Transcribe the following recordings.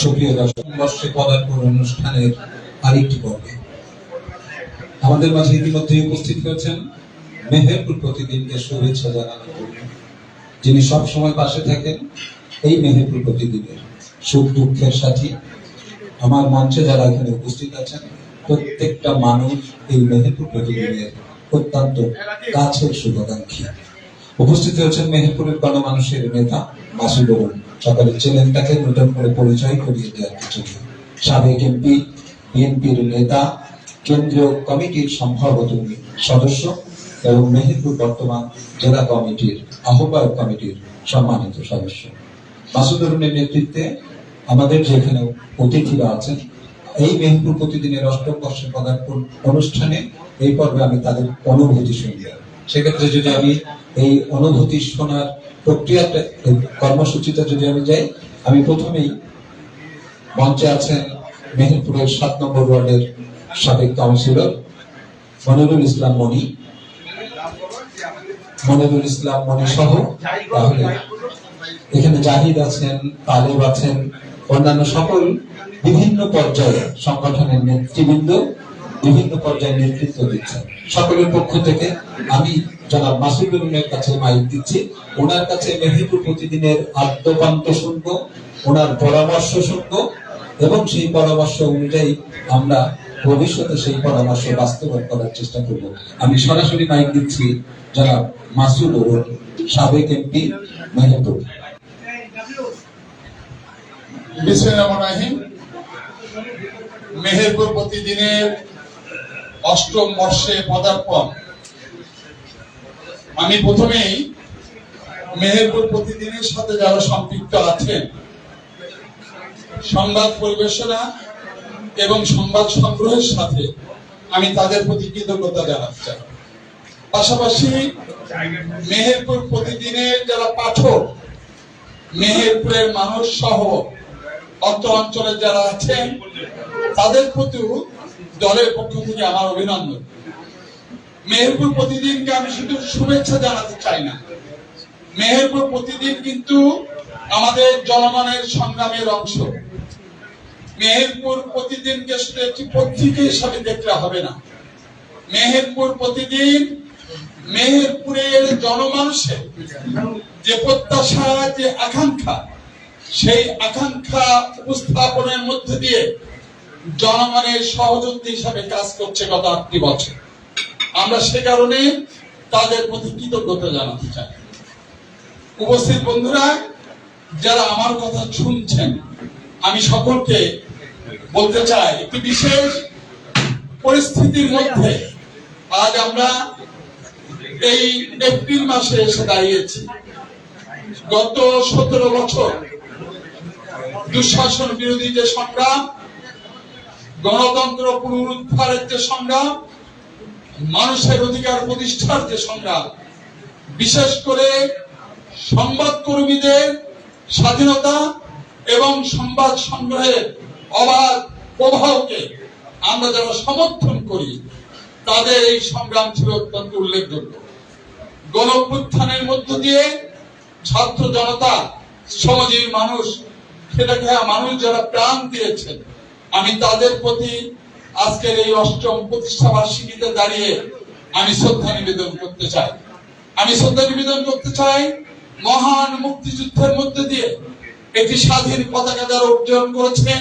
সুপ্রিয় দর্শক বর্ষে পদার্পণ অনুষ্ঠানের আরেকটি পর্বে আমাদের মাঝে ইতিমধ্যে উপস্থিত হয়েছেন মেহেরপুর প্রতিদিনকে শুভেচ্ছা জানানোর জন্য যিনি সব সময় পাশে থাকেন, এই মেহেরপুর প্রতিদিনের সুখ দুঃখের সাথী। আমার মঞ্চে যারা এখানে উপস্থিত আছেন, প্রত্যেকটা মানুষ এই মেহেরপুর প্রতিদিনের অত্যন্ত কাছের শুভাকাঙ্ক্ষী। উপস্থিত হয়েছেন মেহেরপুরের গণমানুষের নেতা মাসুদুর সকালে ছিলেন তাকে নতুন করে পরিচয় করিয়ে দেওয়ার কিছু। সাবেক এমপি, বিএনপির নেতা, কেন্দ্রীয় কমিটির সম্ভবত সদস্য এবং মেহেরপুর বর্তমান জেলা কমিটির আহ্বায়ক কমিটির সম্মানিত সদস্য। মাসুদুরের নেতৃত্বে আমাদের যেখানে অতিথিরা আছেন, এই মেহেরপুর প্রতিদিনের অষ্টম বর্ষে পদার্পণ অনুষ্ঠানে এই পর্বে আমি তাদের অনুভূতি শুনব সেক্ষেত্রে যদি আমি এই অনুভূতি শোনার প্রক্রিয়াটা কর্মসূচিতে যদি আমি যাই, আমি প্রথমেই মঞ্চে আছেন মেহেরপুরের সাত নম্বর ওয়ার্ডের সাবেক কাউন্সিলর মনিরুল ইসলাম মনি মনিরুল ইসলাম মনি সহ তাহলে এখানে জাহিদ আছেন, তালেব আছেন, অন্যান্য সকল বিভিন্ন পর্যায়ে সংগঠনের নেতৃবৃন্দ বিভিন্ন পর্যায়ে নেতৃত্ব দিচ্ছেন। সকলের পক্ষ থেকে আমি জনাব মাসুদুলের কাছে মাইক দিচ্ছি। ওনার কাছে মেহেরপুর প্রতিদিনের আদ্যপান্ত শুনব, ওনার পরামর্শ শুনব, এবং সেই পরামর্শ অনুযায়ী আমরা ভবিষ্যতে সেই পরামর্শ বাস্তবায়ন করার চেষ্টা করব। আমি সরাসরি মাইক দিচ্ছি জনাব মাসুদ অরুণ সাবেক এমপি মেহেরপুর। মেহেরপুর প্রতিদিনের অষ্টম বর্ষে পদার্পণ। আমি প্রথমেই মেহেরপুর প্রতিদিনের সাথে যারা সম্পৃক্ত আছেন, সংবাদ পরিবেশনা এবং সংবাদ সংগ্রহের সাথে আমি তাদের প্রতি কৃতজ্ঞতা জানাতে চাই। পাশাপাশি মেহেরপুর প্রতিদিনের যারা পাঠক, মেহেরপুরের মানুষ সহ অত্র অঞ্চলে যারা আছেন, তাদের প্রতিও দলের পক্ষ থেকে আমার অভিনন্দন। মেহেরপুর প্রতিদিনকে আমি শুধু শুভেচ্ছা জানাতে চাই না। মেহেরপুর প্রতিদিন কিন্তু আমাদের জনগণের সংগ্রামের অংশ। মেহেরপুর প্রতিদিনকে শুধু একটি পত্রিকা হিসাবে দেখলে হবে না। মেহেরপুর প্রতিদিন মেহেরপুরের জনমানুষের যে প্রত্যাশা, যে আকাঙ্ক্ষা, সেই আকাঙ্ক্ষা উপস্থাপনের মধ্যে দিয়ে জনগণের সহযোগী হিসাবে কাজ করছে গত আটটি বছর। আমরা সে কারণে তাদের প্রতি কৃতজ্ঞতা জানাতে চাই। উপস্থিত বন্ধুরা, যারা আমার কথা শুনছেন, আমি সকলকে বলতে চাই, একটি বিশেষ পরিস্থিতির মধ্যে আজ আমরা এই এপ্রিল মাসে এসে দাঁড়িয়েছি। গত সতেরো বছর দুঃশাসন বিরোধী যে সংগ্রাম, গণতন্ত্র পুনরুদ্ধারের যে সংগ্রাম মানুষের অধিকার প্রতিষ্ঠার যে সংগ্রাম, বিশেষ করে সংবাদ কর্মীদের স্বাধীনতা এবং সংবাদ সংগ্রহের অবাধ প্রবাহকে আমরা যারা সমর্থন করি, তাদের এই সংগ্রাম ছিল অত্যন্ত উল্লেখযোগ্য। গণ অভ্যুত্থানের মধ্য দিয়ে ছাত্র জনতা সমাজের মানুষ, খেটে খেয়া মানুষ যারা প্রাণ দিয়েছেন, আমি তাদের প্রতি আজকের এই অষ্টম প্রতিষ্ঠা বার্ষিকীতে দাঁড়িয়ে আমি শ্রদ্ধা নিবেদন করতে চাই। আমি শ্রদ্ধা নিবেদন করতে চাই মহান মুক্তিযুদ্ধের মধ্যে দিয়ে একটি স্বাধীন পতাকা যারা অর্জন করেছেন,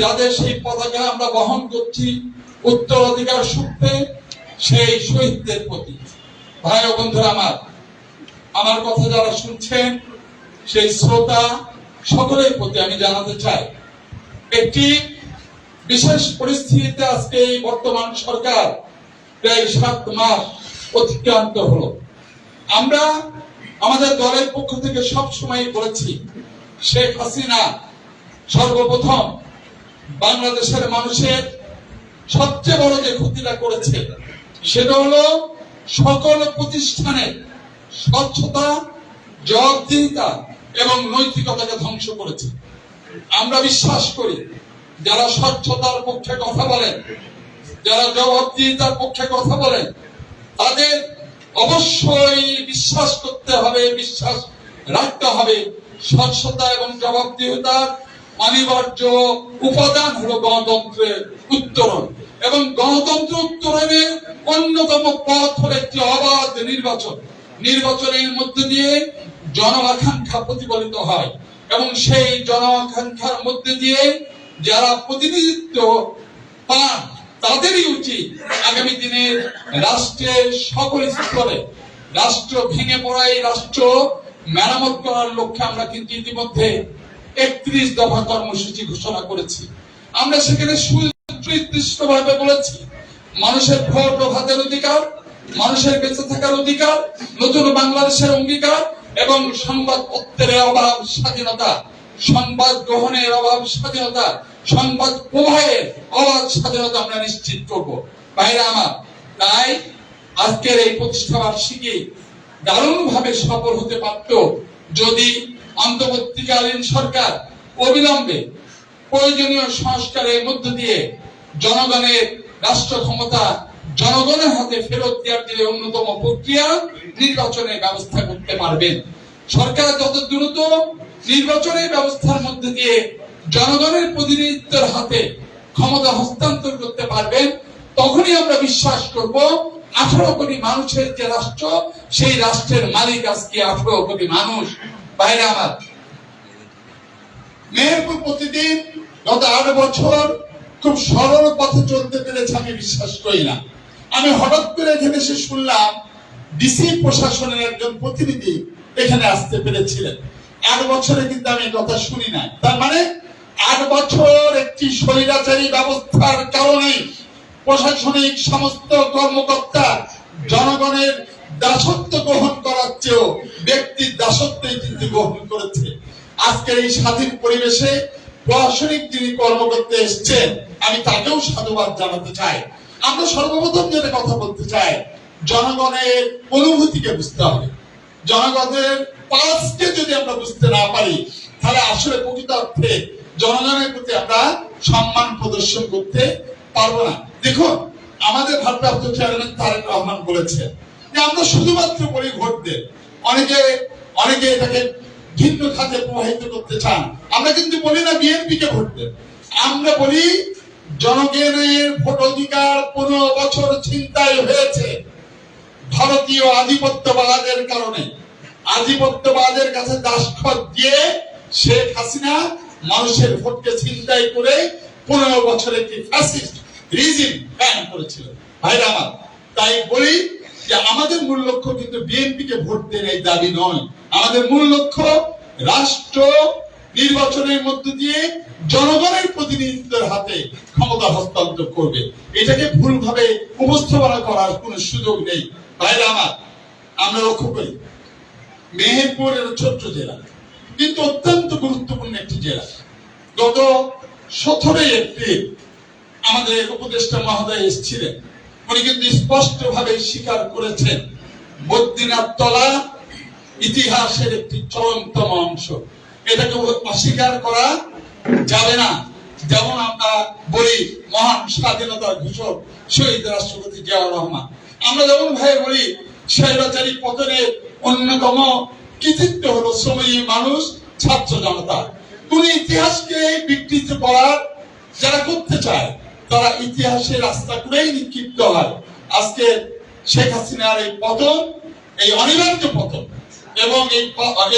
যাদের সেই পতাকা আমরা বহন করছি উত্তরাধিকার সূত্রে, সেই শহীদদের প্রতি। ভাই ও বন্ধুরা আমার আমার কথা যারা শুনছেন, সেই শ্রোতা সকলের প্রতি আমি জানাতে চাই, একটি বিশেষ পরিস্থিতিতে আজকে এই বর্তমান সরকার প্রায় সাত মাস অতিক্রান্ত হলো। আমরা আমাদের দলের পক্ষ থেকে সব সময় বলেছি, শেখ হাসিনা সর্বপ্রথম বাংলাদেশের মানুষের সবচেয়ে বড় যে ক্ষতিটা করেছে, সেটা হলো সকল প্রতিষ্ঠানে স্বচ্ছতা, জবাবদিহিতা এবং নৈতিকতাকে ধ্বংস করেছে। আমরা বিশ্বাস করি যারা স্বচ্ছতার পক্ষে কথা বলেন, যারা জবাবদিহিতার পক্ষে কথা বলেন, তাদের অবশ্যই বিশ্বাস করতে হবে, বিশ্বাস রাখতে হবে। স্বচ্ছতা এবং জবাবদিহিতার অনিবার্য উপাদান হলো গণতন্ত্রের উত্তরণ। এবং গণতন্ত্র উত্তরণের অন্যতম পথ হলো একটি অবাধ নির্বাচন। নির্বাচনের মধ্যে দিয়ে জনআকাঙ্ক্ষা প্রতিফলিত হয় এবং সেই জনআকাঙ্ক্ষার মধ্যে দিয়ে যারা প্রতিনিধিত্ব পান, তাদেরই উচিত আগামী দিনে রাষ্ট্রের সকল স্তরে রাষ্ট্র ভেঙে পড়া এই রাষ্ট্র মেরামত করার লক্ষ্যে আমরা কিন্তু ইতিমধ্যে একত্রিশ দফা কর্মসূচি ঘোষণা করেছি। আমরা সেখানে সুনির্দিষ্ট ভাবে বলেছি, মানুষের ভোট ও ভাতের অধিকার, মানুষের বেঁচে থাকার অধিকার, নতুন বাংলাদেশের অঙ্গীকার এবং সংবাদপত্রের অভাব, স্বাধীনতা সংবাদ গ্রহণের অভাব স্বাধীনতা, সংবাদ প্রবাহের অবাধ স্বাধীনতা আমরা নিশ্চিত করব। বাইরে আমার, তাই আজকের এই প্রতিষ্ঠা বার্ষিকী দারুণ ভাবে সফল হতে পারত যদি অন্তর্বর্তীকালীন সরকার অবিলম্বে প্রয়োজনীয় সংস্কারের মধ্য দিয়ে জনগণের রাষ্ট্র ক্ষমতা জনগণের হাতে ফেরত দেওয়ার যে অন্যতম প্রক্রিয়া নির্বাচনের ব্যবস্থা করতে পারবেন। সরকার যত দ্রুত নির্বাচনের ব্যবস্থার মধ্যে দিয়ে জনগণের প্রতিনিধিত্বের হাতে ক্ষমতা হস্তান্তর করতে পারবেন, তখনই আমরা বিশ্বাস করব আঠারো কোটি মানুষের যে রাষ্ট্র, সেই রাষ্ট্রের মালিক আজকে আঠারো কোটি মানুষ। বাইরে আমার। মেহেরপুর প্রতিদিন গত আট বছর খুব সরল পথে চলতে পেরেছে আমি বিশ্বাস করি না। আমি হঠাৎ করে এখানে শুনলাম, ডিসি প্রশাসনের একজন প্রতিনিধি এখানে আসতে পেরেছিলেন। আট বছরে কিন্তু আমি কথা শুনি নাই। তার মানে আট বছর একটি স্বৈরাচারী ব্যবস্থার কারণে প্রশাসনিক সমস্ত কর্মকর্তা জনগণের দাসত্ব গ্রহণ করার চেয়েও ব্যক্তির দাসত্বই কিন্তু গ্রহণ করেছে। আজকের এই স্বাধীন পরিবেশে প্রশাসনিক যিনি কর্মকর্তা এসছেন, আমি তাকেও সাধুবাদ জানাতে চাই। আমরা সর্বপ্রথম যেটা কথা বলতে চাই, জনগণের অনুভূতিকে বুঝতে হবে। জনগণের পাঁচকে যদি আমরা বুঝতে না পারি, তাহলে আসলে প্রকৃত অর্থে জনগণের প্রতি আমরা সম্মান প্রদর্শন করতে পারব না। দেখুন, আমাদের ভারপ্রাপ্ত চেয়ারম্যান তারেক রহমান যে আমরা শুধুমাত্র বলি অনেকে অনেকে এটাকে ভিন্ন খাতে প্রবাহিত করতে চান। আমরা কিন্তু বলি না বিএনপি কে আমরা বলি, জনগণের ভোট অধিকার পনেরো বছর চিন্তায় হয়েছে। ভারতীয় আধিপত্যবাদের কারণে, আধিপত্যবাদের কাছে দাসখত দিয়ে শেখ হাসিনা মানুষের ভোটকে চিন্তাই করে পনেরো বছর একটি ফ্যাসিস্ট রিজিম কায়েম করেছিল। ভাইরা আমার, তাই বলি যে আমাদের মূল লক্ষ্য কিন্তু বিএনপি কে ভোট দেন এই দাবি নয়। আমাদের মূল লক্ষ্য রাষ্ট্র নির্বাচনের মধ্য দিয়ে জনগণের প্রতিনিধিত্বের হাতে ক্ষমতা হস্তান্তর করবে। এটাকে ভুলভাবে উপস্থাপনা করার কোনো সুযোগ নেই। আমার, আমরা লক্ষ্য করি মেহেরপুর ছোট্ট জেলা, কিন্তু অত্যন্ত গুরুত্বপূর্ণ একটি জেলা। গত সতেরোই এপ্রিল আমাদের উপদেষ্টা মহোদয় এসেছিলেন। উনি কিন্তু স্বীকার করেছেন বদ্রীনাথ তলা ইতিহাসের একটি চরমতম অংশ। এটাকে অস্বীকার করা যাবে না। যেমন আমরা বলি, মহান স্বাধীনতার ঘোষক শহীদ রাষ্ট্রপতি জিয়াউর রহমান। আমরা যেমন ভাই বলি, স্বৈরাচারী পতনের অন্যতম কৃতিত্ব হলো শ্রমজীবী মানুষ, ছাত্র জনতা। কোন ইতিহাসকে বিকৃত করার যারা করতে চায়, তারা ইতিহাসের রাস্তা করেই নিক্ষিপ্ত হয়। আজকে শেখ হাসিনার এই পতন, এই অনিবার্য পতন, এবং এই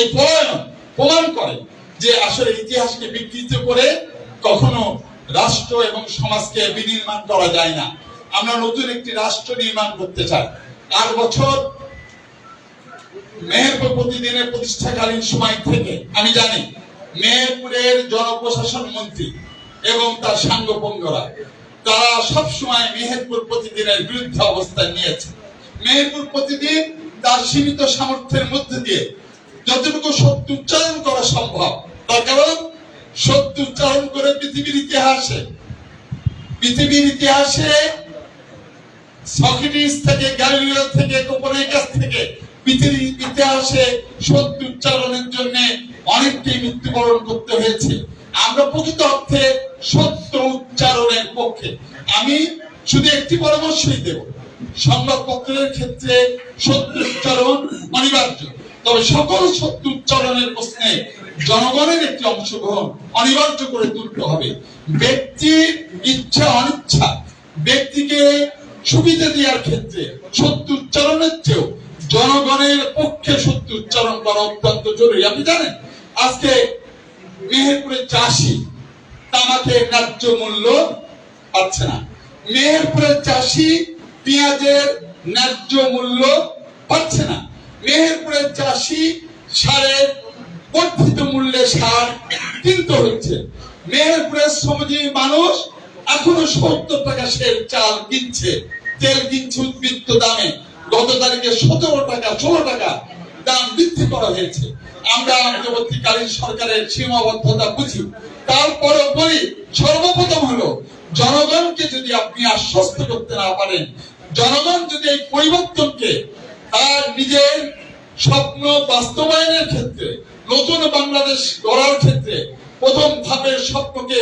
এই পলায়ন প্রমাণ করে যে আসলে ইতিহাসকে বিকৃত করে কখনো রাষ্ট্র এবং সমাজকে বিনির্মাণ করা যায় না। আমরা নতুন একটি রাষ্ট্র নির্মাণ করতে চাই। আট বছর মেহেরপুর প্রতিদিনের প্রতিষ্ঠাকালীন সময় থেকে, আমি জানি, মেহেরপুরের জনপ্রশাসন মন্ত্রী এবং তার সাঙ্গপঙ্গরা তারা সব সময় মেহেরপুর প্রতিদিনের বিরুদ্ধে অবস্থান নিয়েছে। মেহেরপুর প্রতিদিন তার সীমিত সামর্থ্যের মধ্যে দিয়ে যতটুকু সত্য উচ্চারণ করা সম্ভব, তার কারণ সত্য উচ্চারণ করে পৃথিবীর ইতিহাসে পৃথিবীর ইতিহাসে সক্রেটিস থেকে, গ্যালিলিও থেকে, কোপারনিকাস থেকে পৃথিবীর ইতিহাসে সত্য উচ্চারণের জন্য অনেককেই মৃত্যুবরণ করতে হয়েছে। আমরা প্রকৃত অর্থে সত্য উচ্চারণের পক্ষে। আমি শুধু একটি পরামর্শই দেব সংবাদপত্রের ক্ষেত্রে সত্য উচ্চারণ অনিবার্য। তবে সকল সত্য উচ্চারণের প্রশ্নে জনগণের একটি অংশগ্রহণ অনিবার্য করে তুলতে হবে। ব্যক্তির ইচ্ছা অনিচ্ছা ব্যক্তিকে সুবিধা দেওয়ার ক্ষেত্রে সত্য উচ্চারণের চেয়েও জনগণের পক্ষে সত্য উচ্চারণ করা অত্যন্ত জরুরি। আপনি জানেন, আজকে মেহেরপুরের চাষি তামাকের ন্যায্য মূল্য পাচ্ছে না। মেহেরপুরের চাষি পেঁয়াজের ন্যায্য মূল্য পাচ্ছে না। মেহেরপুরের চাষি সারের বর্ধিত মূল্যে সার কিনতে হচ্ছে। মেহেরপুরের শ্রমজীবী মানুষ এখনও সত্তর টাকা সের চাল কিনছে। তেল কিনছে উদ্বৃত্ত দামে। গত তারিখে সতেরো টাকা, ষোলো টাকা দাম বৃদ্ধি করা হয়েছে। আমরা অন্তর্বর্তীকালীন সরকারের সীমাবদ্ধতা বুঝি। তারপরে বলি, সর্বপ্রথম হলো, জনগণকে যদি আপনি আশ্বস্ত করতে না পারেন, জনগণ যদি এই পরিবর্তনকে তার নিজের স্বপ্ন বাস্তবায়নের ক্ষেত্রে, নতুন বাংলাদেশ গড়ার ক্ষেত্রে প্রথম ধাপের স্বপ্নকে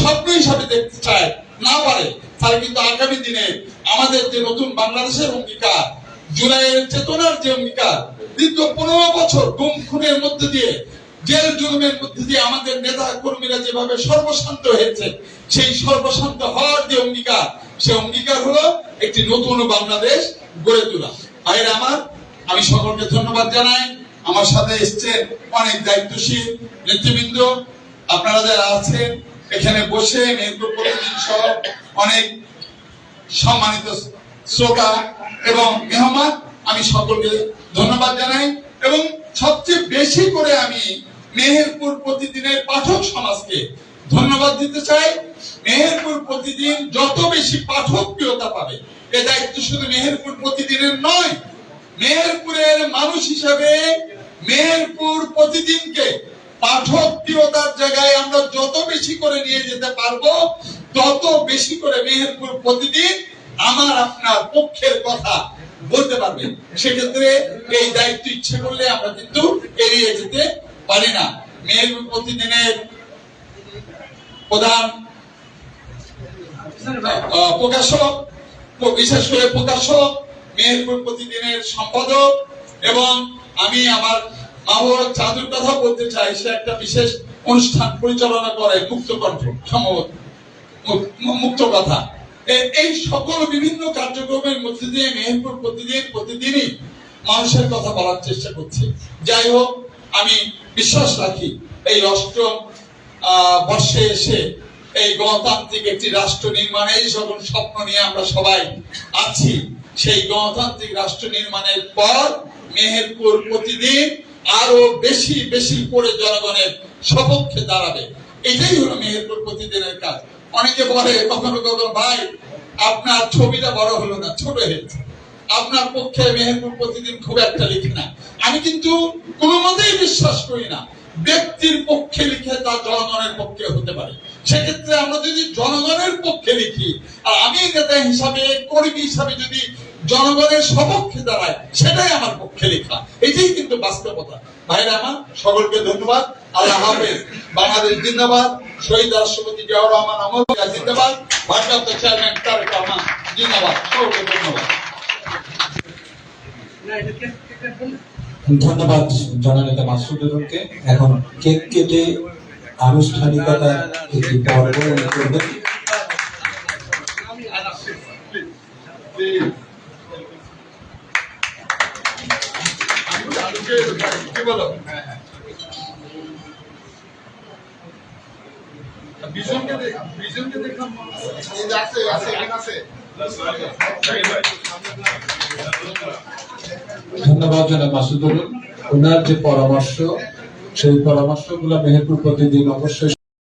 স্বপ্ন হিসাবে দেখতে চায় না পারে, তাহলে কিন্তু আগামী দিনে আমাদের যে নতুন বাংলাদেশের অঙ্গীকার, জুলাইয়ের চেতনার যে অঙ্গীকার, দীর্ঘ পনেরো বছর গুম, খুনের মধ্যে দিয়ে, জেল জুলুমের মধ্যে দিয়ে আমাদের নেতা কর্মীরা যেভাবে সর্বশান্ত হয়েছে, সেই সর্বশান্ত হওয়ার যে অঙ্গীকার, সে অঙ্গীকার হলো একটি নতুন বাংলাদেশ গড়ে তোলা। ভাইরা আমার, আমি সকলকে ধন্যবাদ জানাই। আমার সাথে এসছেন অনেক দায়িত্বশীল নেতৃবৃন্দ। আপনারা যারা আছেন এখানে বসে মেহেরপুর প্রতিদিন সহ অনেক সম্মানিত শ্রোতা এবং মেহমান, আমি সকলকে ধন্যবাদ জানাই এবং সবচেয়ে বেশি করে আমি মেহেরপুর প্রতিদিনের পাঠক সমাজকে ধন্যবাদ দিতে চাই। মেহেরপুর প্রতিদিন যত বেশি পাঠক প্রিয়তা পাবে, এ দায়িত্ব শুধু মেহেরপুর প্রতিদিনের নয়, মেহেরপুরের মানুষ হিসাবে মেহেরপুর প্রতিদিনকে পাঠক প্রিয়তার জায়গায় আমরা যত বেশি করে নিয়ে যেতে পারব, তত বেশি করে মেহেরপুর প্রতিদিন আমার আপনার পক্ষের কথা বলতে পারবে সেক্ষেত্রে এই দায়িত্ব ইচ্ছে করলে আমরা কিন্তু এড়িয়ে যেতে পারি না। মেহেরপুর প্রতিদিনের প্রধান প্রকাশক বিশেষ করে প্রকাশক, মেহেরপুর প্রতিদিনের সম্পাদক এবং আমি আমার মাহবুব চাঁদুর কথা বলতে চাই, সে একটা বিশেষ অনুষ্ঠান পরিচালনা করে মুক্ত কণ্ঠ সম্ভবত মুক্ত কথা। এই সকল বিভিন্ন কার্যক্রমের মধ্যে দিয়ে, মেহেরপুর প্রতিদিন প্রতিদিনই মানুষের কথা বলার চেষ্টা করছে। যাই হোক, আমি বিশ্বাস রাখি, এই অষ্টম বর্ষে এসে এই গণতান্ত্রিক একটি রাষ্ট্র নির্মাণে সকল স্বপ্ন নিয়ে আমরা সবাই আছি। সেই গণতান্ত্রিক রাষ্ট্র নির্মাণের পর মেহেরপুর প্রতিদিন আরও বেশি বেশি করে জনগণের সপক্ষে দাঁড়াবে। এটাই হলো মেহেরপুর প্রতিদিনের কাজ। অনেকে বলে, কখনো কখনো, ভাই, আপনার ছবিটা বড় হলো না, ছোট হয়েছে। আপনার পক্ষে মেহেরপুর প্রতিদিন খুব একটা লিখি না। আমি কিন্তু কোনো মতেই বিশ্বাস করি না। ব্যক্তির পক্ষে লিখে তা জনগণের পক্ষে হতে পারে। সেক্ষেত্রে আমরা যদি জনগণের পক্ষে লিখি, আর আমি নেতা হিসাবে, কর্মী হিসাবে যদি জনগণের সপক্ষে দাঁড়ায় সেটাই আমার পক্ষে লেখা। এটাই কিন্তু বাস্তবতা। ভাইরা আমার সকলকে ধন্যবাদ। আল্লাহ হাফেজ। বাংলাদেশ জিন্দাবাদ। শহীদ রাষ্ট্রপতি জিয়াউর রহমান অমর জিন্দাবাদ। ভারপ্রাপ্ত চেয়ারম্যান তারেক রহমান জিন্দাবাদ। সকলকে ধন্যবাদ। ধন্যবাদ জননেতা মাসুদুরকে এখন কেক কেটে আনুষ্ঠানিকতা একটি পর্ব করবেন। কি বলো। বিজনকে বিজনকে দেখলাম। আছে আছে এখানে আছে। ধন্যবাদ জনাব মাসুদুল। ওনার যে পরামর্শ সেই পরামর্শগুলো মেহেরপুর প্রতিদিন অবশ্যই